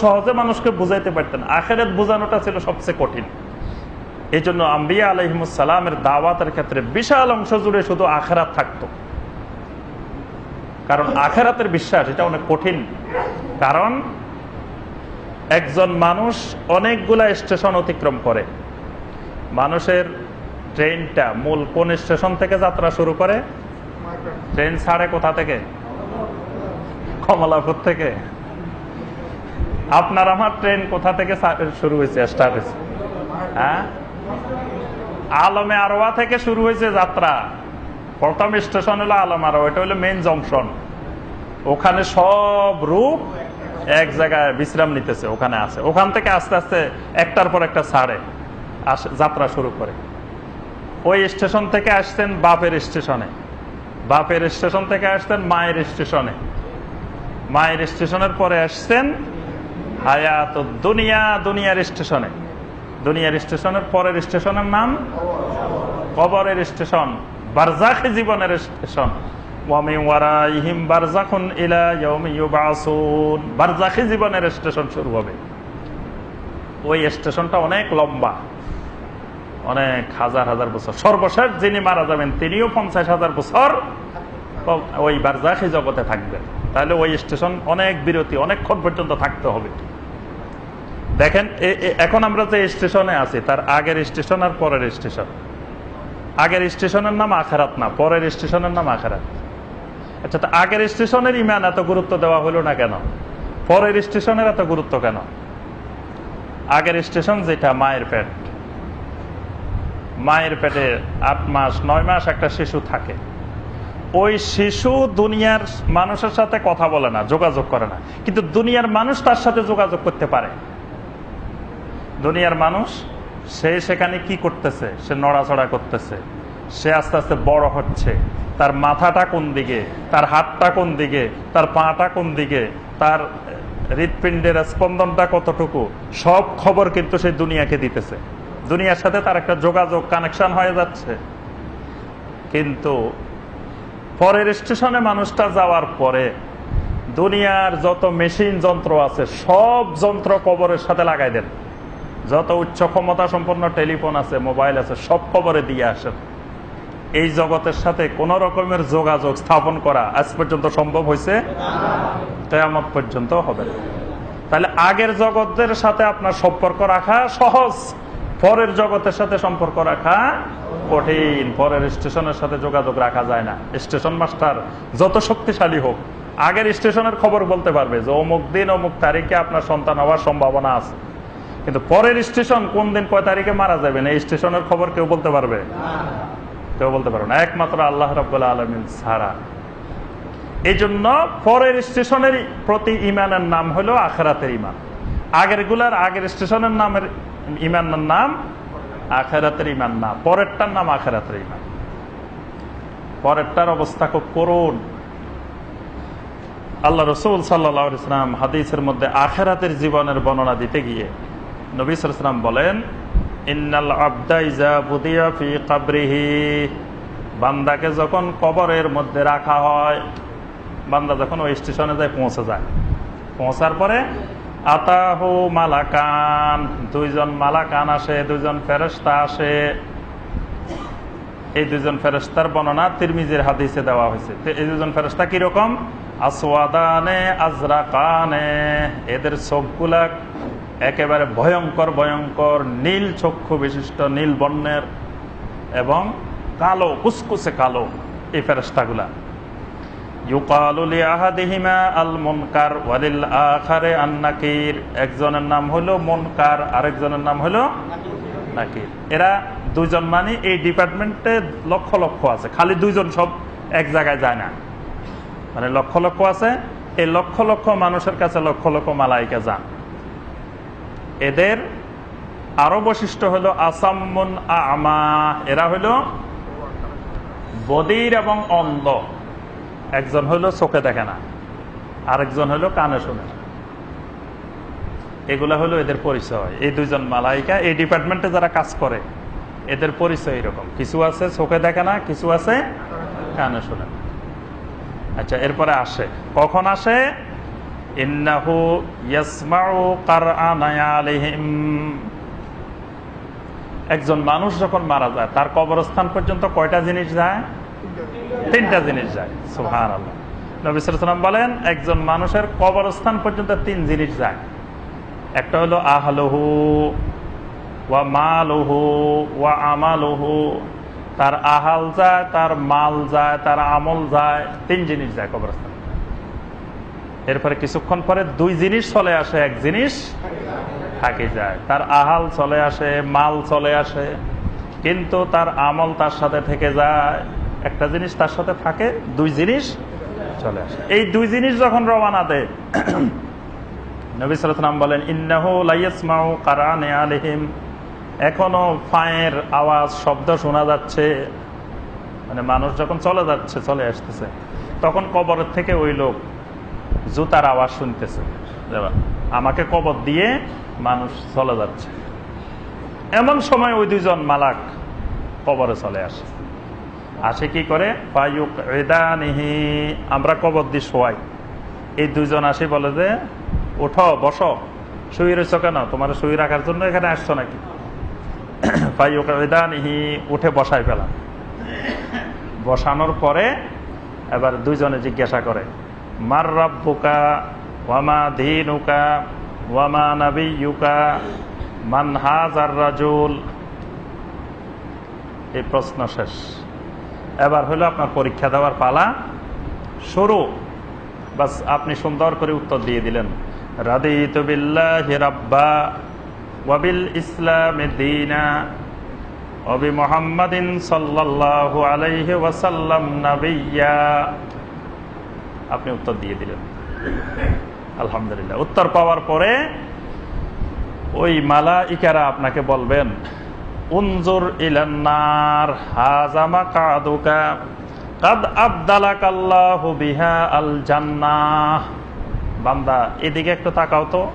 সহজে মানুষকে বুঝাইতে পারতেন। আখেরাত বোঝানোটা ছিল সবচেয়ে কঠিন। এই জন্য আম্বিয়া আলহিমুসালামের দাওয়াতের ক্ষেত্রে বিশাল অংশ জুড়ে শুধু আখেরাত থাকতো। কারণ আখেরাতের বিশ্বাস, এটা অনেক কঠিন। কারণ একজন মানুষ অনেকগুলা স্টেশন অতিক্রম করে। মানুষের ট্রেনটা মূল কোন স্টেশন থেকে যাত্রা শুরু করে? ট্রেন ছাড়ে কোথা থেকে? কমলাপুর থেকে। আপনার আমার ট্রেন কোথা থেকে শুরু হয়েছে? স্টার্ট হয়েছে। হ্যাঁ? আলমে আরোয়া থেকে শুরু হয়েছে যাত্রা। প্রথম স্টেশন হলো আলম আরোয়া এটা হলো মেন জংশন ওখানে সব রূপ এক জায়গায় বিশ্রাম নিতেছে, ওখানে আছে। ওখান থেকে আস্তে আস্তে একটার পর একটা ছাড়ে যাত্রা শুরু করে। ওই স্টেশন থেকে আসছেন বাপের স্টেশনে বাপের স্টেশন থেকে আসছেন মায়ের স্টেশনে মায়ের স্টেশনের পরে আসছেন হায়াত দুনিয়া, দুনিয়ার স্টেশনে। দুনিয়ার স্টেশনের পরের স্টেশনের নাম কবরের স্টেশন, বারজাখি জীবনের স্টেশন। জীবনের স্টেশন শুরু হবে। ওই স্টেশনটা অনেক লম্বা। অনেক হাজার হাজার বছর। সর্বশেষ যিনি মারা যাবেন, তিনিও পঞ্চাশ হাজার বছর ওই বারজাখি জগতে থাকবেন। তাহলে ওই স্টেশন অনেক বিরতি, অনেকক্ষণ পর্যন্ত থাকতে হবে। দেখেন এখন আমরা যে স্টেশনে আছি, তার আগের স্টেশন আর পরের স্টেশন। আগের স্টেশনের নাম আখারাত না, পরের স্টেশনের নাম আখারাত। আচ্ছা তো আগের স্টেশনের ইমান এত গুরুত্ব দেওয়া হলো না কেন? পরের স্টেশনের এত গুরুত্ব কেন? আগের স্টেশন যেটা, মায়ের পেট। মায়ের পেটে আট মাস, নয় মাস একটা শিশু থাকে। ওই শিশু দুনিয়ার মানুষের সাথে কথা বলে না, যোগাযোগ করে না। কিন্তু দুনিয়ার মানুষ তার সাথে যোগাযোগ করতে পারে। দুনিয়ার মানুষ, সে সেখানে কি করতেছে? সে নড়াচড়া করতেছে। সে আস্তে আস্তে বড় হচ্ছে। তার মাথাটা কোন দিকে? তার হাতটা কোন দিকে? তার পাটা কোন দিকে? তার হৃৎপিণ্ডের স্পন্দনটা কতটুকু? সব খবর কিন্তু সেই দুনিয়াকে দিতেছে। দুনিয়ার সাথে তার একটা যোগাযোগ কানেকশন হয়ে যাচ্ছে। কিন্তু পরের স্টেশনে মানুষটা যাওয়ার পরে দুনিয়ার যত মেশিন যন্ত্র আছে, সব যন্ত্র কবরের সাথে লাগাই দেন। যত উচ্চ ক্ষমতা সম্পন্ন টেলিফোন আছে, মোবাইল আছে, সব খবরে দিয়ে আসেন। এই জগতের সাথে কোন রকমের যোগাযোগ স্থাপন করা আজ পর্যন্ত সম্ভব হয়েছে? কেয়ামত পর্যন্ত হবে তাহলে আগের জগতের সাথে আপনার সম্পর্ক রাখা সহজ, পরের জগতের সাথে সম্পর্ক রাখা কঠিন, পরের স্টেশনের সাথে যোগাযোগ রাখা যায় না। স্টেশন মাস্টার যত শক্তিশালী হোক, আগের স্টেশনের খবর বলতে পারবে যে অমুক দিন অমুক তারিখে আপনার সন্তান হওয়ার সম্ভাবনা আছে। কিন্তু পরের স্টেশন কোন দিন কয় তারিখে মারা যাবেন এই স্টেশনের খবর কেউ বলতে পারবে? কেউ বলতে পারবে না। একমাত্র আল্লাহ রবাহ আলমিন ছাড়া। এই জন্য পরের স্টেশনের প্রতি ইমানের নাম হলো আখেরাতের ইমান আগেরগুলার আগের স্টেশনের নামের ইমানের নাম আখেরাতের ইমান না। পরেরটার নাম আখেরাতের ইমান পরেরটার অবস্থা খুব করুন আল্লাহ রসুল সাল্লাহ ইসলাম হাদিসের মধ্যে আখেরাতের জীবনের বর্ণনা দিতে গিয়ে নবী সালাম বলেন, ইন্নাল কাবরিহি। বান্দাকে যখন কবরের মধ্যে রাখা হয়, বান্দা যখন ওই স্টেশনে যায়, পৌঁছে যায়। পৌঁছার পরে আতাহু মালাকান, দুইজন মালাকান আসে, দুইজন ফেরস্তা আসে। এই দুজন ফেরস্তার বর্ণনা তিরমিজের হাদিসে দেওয়া হয়েছে। এই দুজন ফেরস্তা কীরকম? আসওয়াদানে, আজরাকানে। এদের চোখগুলা একেবারে ভয়ঙ্কর ভয়ঙ্কর নীল চক্ষু বিশিষ্ট নীল বর্ণের এবং কালো, কুসকুসে কালো এই ফেরস্তাগুলা একজনের নাম মনকার, আরেকজনের নাম এরা মানে এই ডিপার্টমেন্টে লক্ষ লক্ষ আছে, খালি দুইজন সব এক জায়গায় যায় না। মানে লক্ষ লক্ষ আছে, এই লক্ষ লক্ষ মানুষের কাছে লক্ষ লক্ষ মালাইকা যান। এদের আরও বৈশিষ্ট্য হলো আসাম্মন আমা, এরা হলো বদির এবং অন্ধ। একজন হলো চোখে দেখে না, আরেকজন হলো কানে শুনে। এগুলা হলো এদের পরিচয়। এই দুইজন মালাইকা, এই ডিপার্টমেন্টে যারা কাজ করে, এদের পরিচয় এরকম। কিছু আছে চোখে দেখে না, কিছু আছে কানে শুনে না। আচ্ছা এরপরে আসে। কখন আসে? একজন মানুষ যখন মারা যায়, তার কবরস্থান পর্যন্ত কয়টা জিনিস যায়? তিনটা জিনিস যায়। সুহান আল্লাহ নবী সাল্লাম বলেন, একজন মানুষের কবরস্থান পর্যন্ত তিন জিনিস যায়। একটা হলো আহলহু ওয়া মালহু ওয়া আমালহু। তার আহাল যায়, তার মাল যায়, তার আমল যায়, তিন জিনিস যায় কবরস্থান। এরপরে কিছুক্ষণ পরে দুই জিনিস চলে আসে, এক জিনিস থাকে যায়। তার আহাল চলে আসে, মাল চলে আসে, কিন্তু তার আমল তার সাথে থেকে যায়। একটা জিনিস তার সাথে থাকে, দুই জিনিস চলে আসে। এই দুই জিনিস যখন রওনা দেয়, নবী সালাম বলেন, ইন্নাহু লাইয়াসমাউ কারানে আলিহিম। এখনও ফায়ের আওয়াজ, শব্দ শোনা যাচ্ছে। মানে মানুষ যখন চলে যাচ্ছে, চলে আসতেছে, তখন কবরের থেকে ওই লোক জুতার আওয়াজ শুনতেছে। আমাকে কবর দিয়ে মানুষ চলে যাচ্ছে। এমন সময় ওই দুইজন মালাক কবরে চলে আসে। আসে কি করে? পায়ুক নিহি আমরা কবর দিয়ে শোয়াই। এই দুইজন আসি বলে যে, ওঠো, বসো। শুয়ে রয়েছ কেন? তোমার শুয়ে রাখার জন্য এখানে আসছো নাকি? পায়ুক নিহি উঠে বসাই পেলাম বসানোর পরে এবার দুইজনে জিজ্ঞাসা করে রাজুল। এই প্রশ্ন শেষ। এবার হলো আপনার পরীক্ষা দেওয়ার পালা শুরু। বাস আপনি সুন্দর করে উত্তর দিয়ে দিলেন। রাদিতু ইসলাম সাল্লাল্লাহু আলাইহি ওয়াসাল্লাম নাবিয়্যা আপনি উত্তর দিয়ে দিলেন। আলহামদুলিল্লাহ। উত্তর পাওয়ার পরে ওই মালা ইকারা আপনাকে বলবেন, উনজুর ইলান্নার হাজামা কাদুকা কাদ আবদালাকাল্লাহু বিহা আল জান্নাহ। বান্দা, এদিকে একটু তাকাও তো।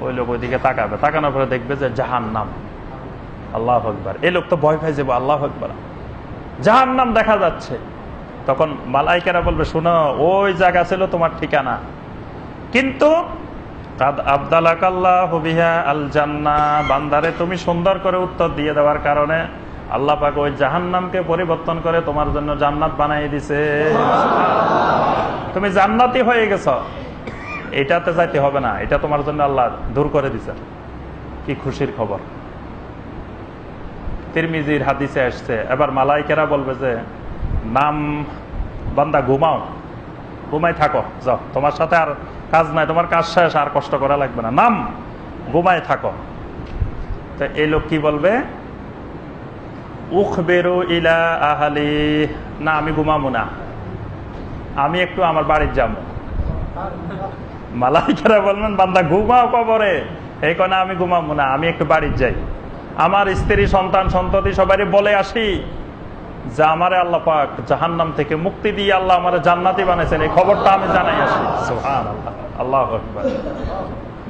ওই লোক ওইদিকে তাকাবে। তাকানোর পরে দেখবে যে জাহান্নাম। আল্লাহ আকবার। এই লোক তো ভয় পাই যাব আল্লাহ আকবার। জাহান্নাম দেখা যাচ্ছে। তখন মালাইকেরা বলবে, শোনো, ওই জায়গা ছিল তোমার ঠিকানা। কিন্তু বান্দারে তুমি সুন্দর করে উত্তর দিয়ে দেওয়ার কারণে আল্লাহ পাক ওই জাহান্নামকে পরিবর্তন করে তোমার জন্য জান্নাত বানাই দিছে। তুমি জান্নাতি হয়ে গেছ। এটাতে যাইতে হবে না, এটা তোমার জন্য আল্লাহ দূর করে দিছে। কি খুশির খবর। তিরমিজির হাদিসে আসছে, এবার মালাইকেরা বলবে যে নাম বান্দা, ঘুমাও। ঘুমাই থাকো। যাও। তোমার সাথে আর কাজ নাই। তোমার কাজ শেষ, আর কষ্ট করা লাগবে না। নাম, ঘুমাই থাকো। তো এই লোক কি বলবে? উখ বেরো ইলা আহালি। না, আমি ঘুমাবো না। আমি একটু আমার বাড়ির যাব। মালাইকেরা বলবেন বান্দা, ঘুমাও কবরে। এই কনে আমি ঘুমাবো না। আমি একটু বাড়ির যাই। আমার স্ত্রী, সন্তান, সন্ততি সবাই বলে আসি। যে আমারে আল্লাহ পাক জাহান্নাম থেকে মুক্তি দিয়ে আল্লাহ আমার জান্নাতি বানাইছেন, এই খবরটা আমি জানাই আসি। আল্লাহ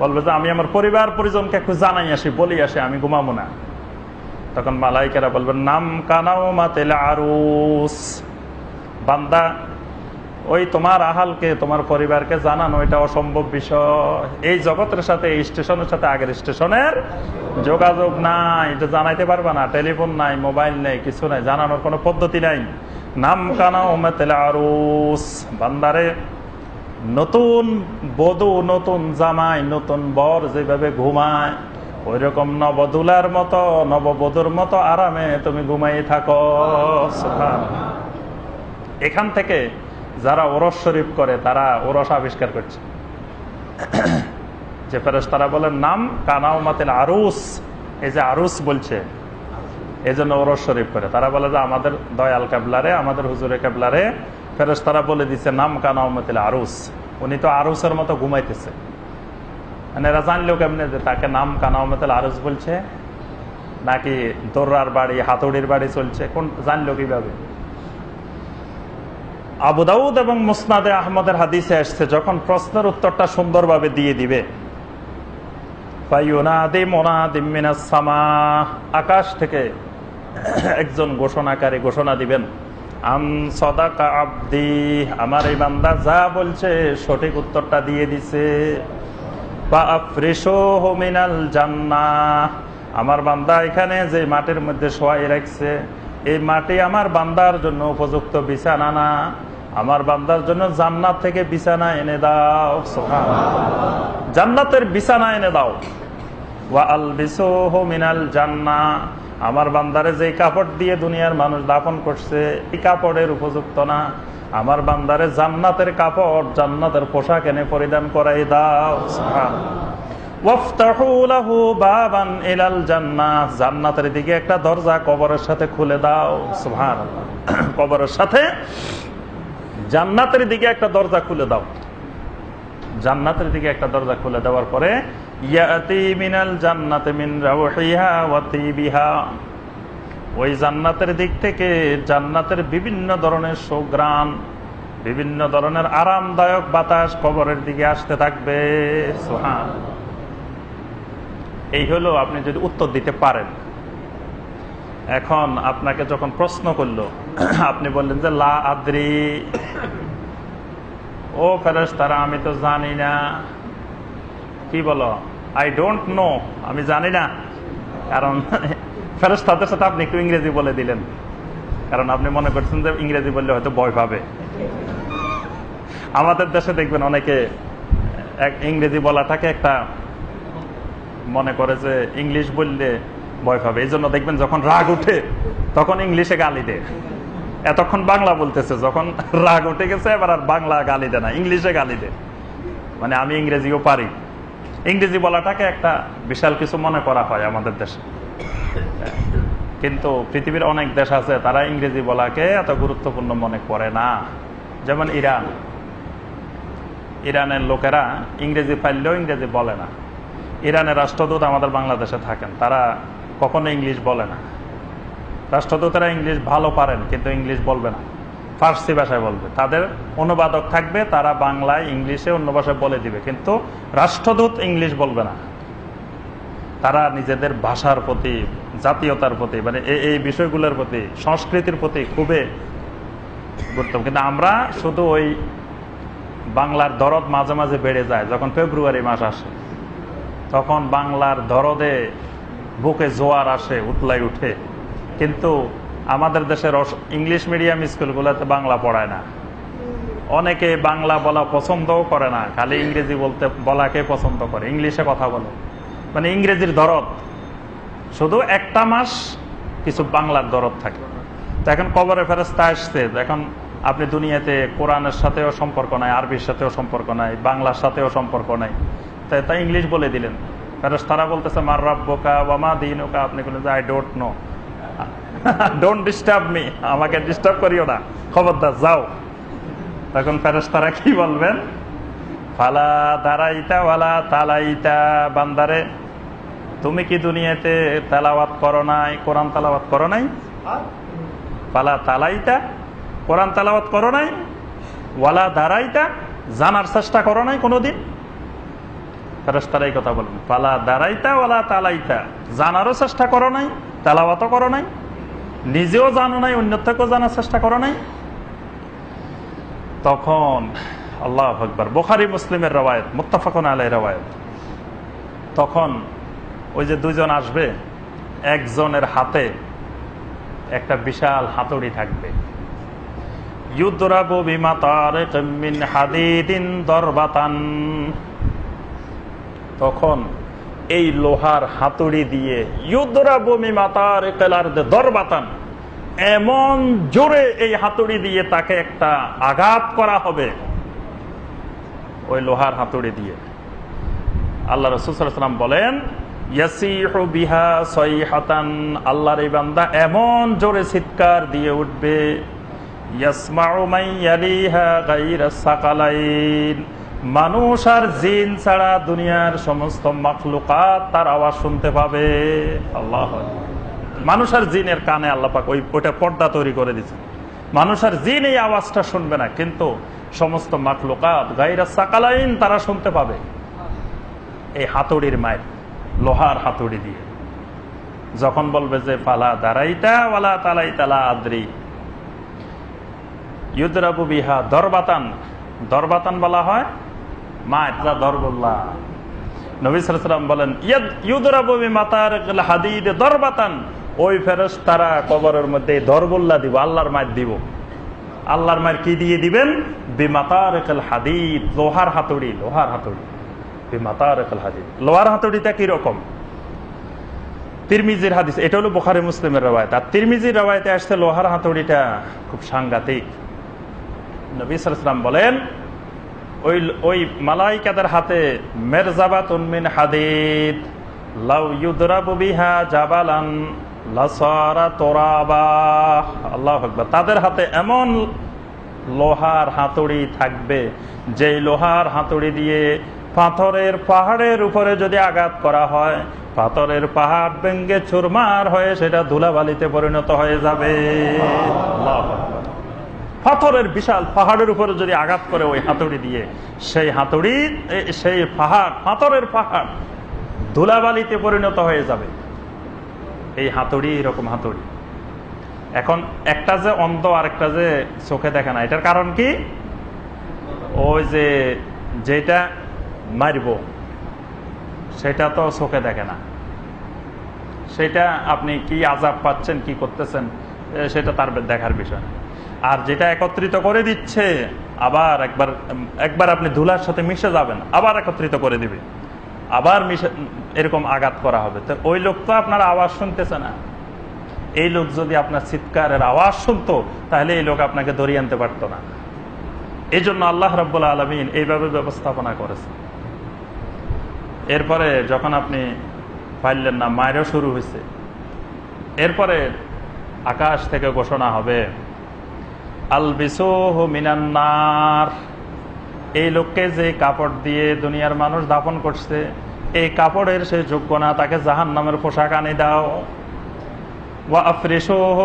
বলবে যে, আমি আমার পরিবার পরিজনকে একটু জানাই আসি, বলি আসি, আমি ঘুমাবো না। তখন মালাইকেরা বলবেন, নাম কানাও মাতেলে আরুস। বান্দা ওই তোমার আহালকে, তোমার পরিবারকে জানানো এটা অসম্ভব বিষয়। এই জগতের সাথে, এই স্টেশনের সাথে আগের স্টেশনের যোগাযোগ নাই, এটা জানাইতে পারবা না। টেলিফোন নাই, মোবাইল নেই, কিছু নাই, জানানোর কোনো পদ্ধতি নাই। নাম কানা ওমেতেলে আরুস। বান্দারে, নতুন বধু, নতুন জামাই, নতুন বর যেভাবে ঘুমায় ওই রকম নবদুলার মতো, নববধুর মতো আরামে তুমি ঘুমাই থাকো। এখান থেকে যারা ওরস শরীফ করে, তারা ওরস আবিষ্কার করছে। যে ফেরস তারা বলেন, নাম কানাও মাতিল আরুস। এই যে আরুস বলছে এই জন্য ওরস শরীফ করে। তারা বলে যে, আমাদের দয়াল কাবলারে আমাদের হুজুরে কাবলারে ফেরস তারা বলে দিচ্ছে নাম কানাও মাতিল আরুস। উনি তো আরুসের মতো ঘুমাইতেছে। মানে এরা জানলেও কেমনে যে তাকে নাম কানাও মাতিল আরুস বলছে? নাকি দোর্রার বাড়ি, হাতুড়ির বাড়ি চলছে? কোন জানলো কীভাবে? আবু দাউদ এবং মুসনাদে আহমদের হাদিসে আসছে, যখন প্রশ্নের উত্তরটা সুন্দরভাবে দিয়ে দিবে। আকাশ থেকে একজন ঘোষণাকারী ঘোষণা দিবেন, আম আব্দি, আমার এই বান্দা যা বলছে সঠিক উত্তরটা দিয়ে দিছে। বা আফ্রিসোহ মিনাল জান্নাহ আমার বান্দা এখানে যে মাটির মধ্যে শোয়াই রাখছে, এই মাটি আমার বান্দার জন্য উপযুক্ত বিছানা না। আমার বান্দার জন্য জান্নাত থেকে বিছানা এনে দাও। জান্নাতের বিছানা এনে দাও। ওয়া আলবিসুহু মিনাল জান্নাহ আমার বান্দারে যে কাপড় দিয়ে দুনিয়ার মানুষ দাফন করছে, এই কাপড়ের উপযুক্ত না। আমার বান্দারে জান্নাতের কাপড়, জান্নাতের পোশাক এনে পরিধান করাই দাও বাবান ইলাল জান্নাহ জান্নাতের দিকে একটা দরজা কবরের সাথে খুলে দাও, সুবহানাল্লাহ। কবরের সাথে জান্নাতের দিকে একটা দরজা খুলে দাও। জান্নাতের দিকে একটা দরজা খুলে দেওয়ার পরে মিনাল জান্নাতে মিন ওয়া ওই জান্নাতের দিক থেকে জান্নাতের বিভিন্ন ধরনের সুগ্রাণ বিভিন্ন ধরনের আরামদায়ক বাতাস কবরের দিকে আসতে থাকবে। সুবহান এই হলো আপনি যদি উত্তর দিতে পারেন। এখন আপনাকে যখন প্রশ্ন করল, আপনি বললেন যে, লা আদ্রি। ও ফেরেস তারা আমি তো জানি না। কি বলো? আই ডোন্ট নো আমি জানি না। কারণ ফেরেস তাদের সাথে আপনি একটু ইংরেজি বলে দিলেন। কারণ আপনি মনে করছেন যে, ইংরেজি বললে হয়তো ভয় পাবে। আমাদের দেশে দেখবেন অনেকে ইংরেজি বলাটাকে একটা মনে করে যে, ইংলিশ বললে ভয় পাবে। এই জন্য দেখবেন যখন রাগ উঠে, তখন ইংলিশে গালি দেয়। এতক্ষণ বাংলা বলতেছে, যখন রাগ উঠে গেছে, এবার আর বাংলা গালি দেয় না, ইংলিশে গালি দেয়। মানে আমি ইংরেজিও পারি। ইংরেজি বলাটাকে একটা বিশাল কিছু মনে করা হয় আমাদের দেশে। কিন্তু পৃথিবীর অনেক দেশ আছে, তারা ইংরেজি বলাকে এত গুরুত্বপূর্ণ মনে করে না। যেমন ইরান। ইরানের লোকেরা ইংরেজি পাইলেও ইংরেজি বলে না। ইরানের রাষ্ট্রদূত আমাদের বাংলাদেশে থাকেন। তারা কখনো ইংলিশ বলে না। রাষ্ট্রদূতেরা ইংলিশ ভালো পারেন, কিন্তু ইংলিশ বলবে না। ফার্সি ভাষায় বলবে। তাদের অনুবাদক থাকবে, তারা বাংলায় ইংলিশে অন্য ভাষায় বলে দিবে, কিন্তু রাষ্ট্রদূত ইংলিশ বলবে না। তারা নিজেদের ভাষার প্রতি, জাতীয়তার প্রতি মানে এই বিষয়গুলোর প্রতি, সংস্কৃতির প্রতি খুবই গুরুত্ব কিন্তু আমরা শুধু ওই বাংলার দরদ মাঝে মাঝে বেড়ে যায়, যখন ফেব্রুয়ারি মাস আসে। তখন বাংলার দরদে বুকে জোয়ার আসে, উতলাই উঠে। কিন্তু আমাদের দেশের ইংলিশ মিডিয়াম স্কুলগুলোতে বাংলা পড়ায় না। অনেকে বাংলা বলা পছন্দও করে না, খালি ইংরেজি বলতে, বলাকে পছন্দ করে, ইংলিশে কথা বলে। মানে ইংরেজির দরদ। শুধু একটা মাস কিছু বাংলার দরদ থাকে। তো এখন কবরে ফেরস্তা আসছে এখন আপনি দুনিয়াতে কোরআনের সাথেও সম্পর্ক নাই, আরবির সাথেও সম্পর্ক নাই, বাংলার সাথেও সম্পর্ক নাই। তাই তাই ইংলিশ বলে দিলেন। ফেরস তারা বলতেছে মার রাব্বকা বা মা দিন ওকা আপনি বলেন I don't know. Don't disturb me আমাকে ডিস্টার্ব করিও না। খবরদার যাও। তখন ফেরেস্তারা কি বলবেন? ফালা দাঁড়াইতা ওয়ালা তালাইতা বান্দারে তুমি কি দুনিয়াতে তেলাওয়াত করো নাই কোরআন তালাওয়াত করো নাই? ফালা তালাইতা কোরআন তালাওয়াত করো নাই? ওয়ালা দাঁড়াইতা জানার চেষ্টা করো নাই কোনোদিন? কথা বলেন। পালা দাঁড়াইতা, ওয়ালা তালাইতা। জানারও চেষ্টা করো নাই করো নাই, নিজেও জানো নাই জানার চেষ্টা করো নাই। তখন আল্লাহ আকবর, বোখারি, মুসলিমের রবায়ত মুত্তাফাকুন আলাই রবায়ত তখন ওই যে দুইজন আসবে, একজনের হাতে একটা বিশাল হাতুড়ি থাকবে। ইউদ্রাবু বিমা মিন হাদিদিন দরবাতান। তখন এই লোহার হাতুড়ি দিয়ে ইউদ্রাবু বিমা তারিক দরবাতান, এমন জোরে এই হাতুড়ি দিয়ে তাকে একটা আঘাত করা হবে। ওই লোহার হাতুড়ি দিয়ে। আল্লাহ রসুলাম বলেন বিহা আল্লাহর এই বান্দা এমন জোরে চিৎকার দিয়ে উঠবে মানুষ আর জিন ছাড়া দুনিয়ার সমস্ত মখলুকাত তার আওয়াজ শুনতে পাবে। আল্লাহ মানুষ আর জিনের কানে আল্লাপাক ওই ওইটা পর্দা তৈরি করে দিচ্ছে মানুষ আর জিন এই আওয়াজটা শুনবে না, কিন্তু সমস্ত মাকলুকাত গাইরা সাকালাইন তারা শুনতে পাবে। এই হাতুড়ির মায়ের, লোহার হাতুড়ি দিয়ে। যখন বলবে যে পালা দাঁড়াইতা তালাই তালা আদ্রি। ইউদরাবু বিহা দরবাতান। দরবাতান বলা হয় মা নবী বলেন মধ্যে মায়ের কি দিয়ে লোহার হাতুড়ি লোহার হাতুড়ি। হাদিদ। লোহার হাতুড়িটা কীরকম? তিরমিজির হাদিস, এটা হলো বোখারি মুসলিমের রবায়ত আর তিরমিজির রবায়তে আসছে লোহার হাতুড়িটা খুব সাংঘাতিক। নবী সালাম বলেন ওই ওই মালাইকাদের হাতে মেরজাবাত উন্মিন হাদিদ, লাউ ইউদরাবু জাবালান, লাসারা তোরাবা। আল্লাহ আকবার। তাদের হাতে এমন লোহার হাতুড়ি থাকবে, যেই লোহার হাতুড়ি দিয়ে পাথরের পাহাড়ের উপরে যদি আঘাত করা হয়, পাথরের পাহাড় ভেঙ্গে চুরমার হয়ে সেটা ধুলাবালিতে পরিণত হয়ে যাবে। আল্লাহু। পাথরের বিশাল পাহাড়ের উপরে যদি আঘাত করে ওই হাতুড়ি দিয়ে, সেই হাতুড়ি সেই পাহাড়, পাথরের পাহাড় ধুলাবালিতে পরিণত হয়ে যাবে। এই হাতুড়ি এরকম হাতুড়ি। এখন একটা যে অন্ধ আর একটা যে চোখে দেখে না, এটার কারণ কি? ওই যে যেটা মারব, সেটা তো চোখে দেখে না। সেটা আপনি কি আজাব পাচ্ছেন, কি করতেছেন সেটা তার দেখার বিষয় না। আর যেটা একত্রিত করে দিচ্ছে, আবার একবার একবার আপনি ধুলার সাথে মিশে যাবেন, আবার একত্রিত করে দিবে। আবার মিশে, এরকম আঘাত করা হবে। তো ওই লোক তো আপনার আওয়াজ শুনতেছে না। এই লোক যদি আপনার চিৎকারের আওয়াজ শুনতো, তাহলে এই লোক আপনাকে ধরিয়ে আনতে পারতো না। এই জন্য আল্লাহ রব্বুল আলমিন এইভাবে ব্যবস্থাপনা করেছে। এরপরে যখন আপনি পাইলেন না মায়েরও শুরু হয়েছে, এরপরে আকাশ থেকে ঘোষণা হবে আল মিনান্নার এই লোককে যে কাপড় দিয়ে দুনিয়ার মানুষ দাপন করছে, এই কাপড়ের সে যোগ্য না, তাকে জাহান নামের পোশাক আনে দাও। ওয়া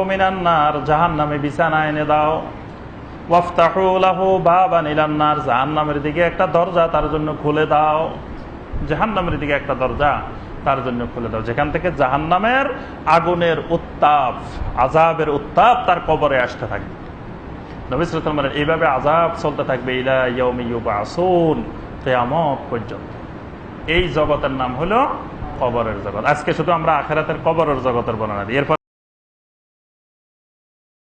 মিনান্নার জাহান নামে বিছানা এনে দাও। দিকে একটা দরজা তার জন্য খুলে দাও। দিকে একটা দরজা তার জন্য খুলে দাও। যেখান থেকে জাহান্নামের আগুনের উত্তাপ আজাবের উত্তাপ তার কবরে আসতে থাকে। নবী সাল্লাল্লাহু এইভাবে আজাব চলতে থাকবে ইলা ইয়াউমি ইউবাসুন কিয়ামত পর্যন্ত। এই জগতের নাম হলো কবরের জগৎ। আজকে শুধু আমরা আখেরাতের কবরের জগতের বর্ণনা দিই। এরপর